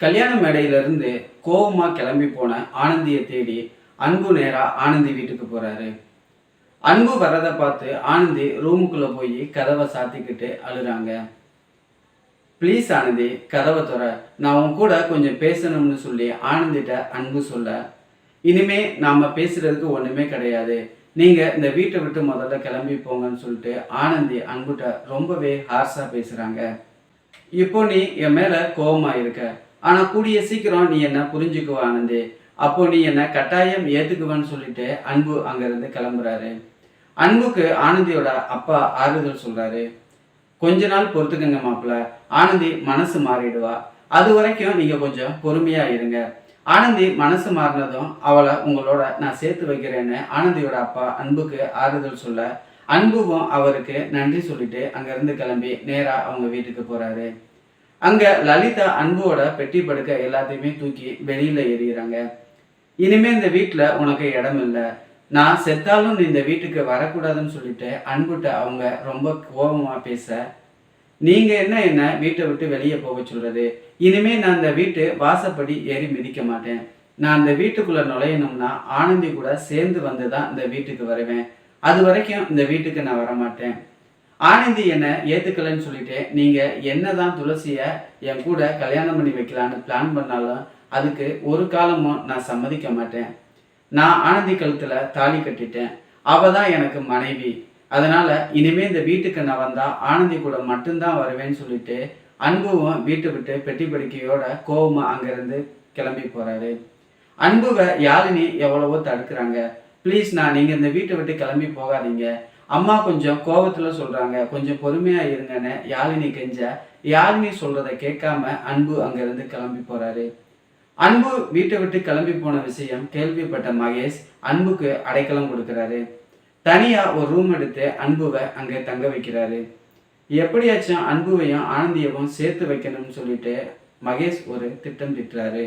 கல்யாண மேடையிலிருந்து கோபமாக கிளம்பி போன ஆனந்தியை தேடி அன்பு நேராக ஆனந்தி வீட்டுக்கு போகிறாரு அன்பு வரதை பார்த்து ஆனந்தி ரூமுக்குள்ளே போய் கதவை சாத்திக்கிட்டு அழுறாங்க. ப்ளீஸ் ஆனந்தி கதவை துற. நான் உன் கூட கொஞ்சம் பேசணும்னு சொல்லி ஆனந்திட்ட அன்பு சொல்ல இனிமே நாம் பேசுறதுக்கு ஒன்றுமே கிடையாது. நீங்கள் இந்த வீட்டை விட்டு முதல்ல கிளம்பி போங்கன்னு சொல்லிட்டு ஆனந்தி அன்புட்ட ரொம்பவே ஹார்ஸாக பேசுகிறாங்க இப்போ நீ என் மேலே கோபமாக இருக்க. ஆனால் கூடிய சீக்கிரம் நீ என்ன புரிஞ்சுக்குவ ஆனந்தி அப்போ நீ என்ன கட்டாயம் ஏத்துக்குவேன்னு சொல்லிட்டு அன்பு அங்கிருந்து கிளம்புறாரு. அன்புக்கு ஆனந்தியோட அப்பா ஆறுதல் சொல்றாரு. கொஞ்ச நாள் பொறுத்துக்கங்க மாப்பிள்ள. ஆனந்தி மனசு மாறிடுவா. அது வரைக்கும் நீங்க கொஞ்சம் பொறுமையா இருங்க. ஆனந்தி மனசு மாறினதும் அவளை உங்களோட நான் சேர்த்து வைக்கிறேன்னு ஆனந்தியோட அப்பா அன்புக்கு ஆறுதல் சொல்ல அன்புவும் அவருக்கு நன்றி சொல்லிட்டு அங்கிருந்து கிளம்பி நேரா அவங்க வீட்டுக்கு போறாரு. அங்க லலிதா அன்புவோட பெட்டி படுக்க எல்லாத்தையுமே தூக்கி வெளியில எறிகிறாங்க இனிமே இந்த வீட்டுல உனக்கு இடம் இல்லை. நான் செத்தாலும் இந்த வீட்டுக்கு வரக்கூடாதுன்னு சொல்லிட்டு அன்புட்ட அவங்க ரொம்ப கோபமா பேச நீங்க என்ன என்ன வீட்டை விட்டு வெளியே போக சொல்றது? இனிமே நான் இந்த வீட்டு வாசப்படி ஏறி மிதிக்க மாட்டேன். நான் இந்த வீட்டுக்குள்ள நுழையணும்னா ஆனந்தி கூட சேர்ந்து வந்து தான் இந்த வீட்டுக்கு வருவேன். அது வரைக்கும் இந்த வீட்டுக்கு நான் வர மாட்டேன் ஆனந்தி என்னை ஏத்துக்கலைன்னு சொல்லிட்டு என்ன தான் துளசியை என் கூட கல்யாணம் பண்ணி வைக்கலான்னு பிளான் பண்ணாலும் அதுக்கு ஒரு காலமும் நான் சம்மதிக்க மாட்டேன். நான் ஆனந்தி கழுத்தில் தாலி கட்டிட்டேன். அவள் தான் எனக்கு மனைவி. அதனால் இனிமேல் இந்த வீட்டுக்கு நான் வந்தால் ஆனந்தி கூட மட்டும்தான் வருவேன்னு சொல்லிட்டு அன்புவும் வீட்டை விட்டு பெட்டி படுக்கையோட கோவமாக அங்கேருந்து கிளம்பி போகிறாரு அன்புவை யாழினி எவ்வளவோ தடுக்கிறாங்க. ப்ளீஸ் நான் நீங்கள் இந்த வீட்டை விட்டு கிளம்பி போகாதீங்க. அம்மா கொஞ்சம் கோபத்தில் சொல்றாங்க கொஞ்சம் பொறுமையா இருங்கன்னு யாழினி கெஞ்ச. யாழினி சொல்கிறத கேட்காம அன்பு அங்கிருந்து கிளம்பி போறாரு. அன்பு வீட்டை விட்டு கிளம்பி போன விஷயம் கேள்விப்பட்ட மகேஷ் அன்புக்கு அடைக்கலம் கொடுக்குறாரு. தனியா ஒரு ரூம் எடுத்து அன்புவை அங்க தங்க வைக்கிறாரு. எப்படியாச்சும் அன்புவையும் ஆனந்தியவும் சேர்த்து வைக்கணும்னு சொல்லிட்டு மகேஷ் ஒரு திட்டம் திட்டுறாரு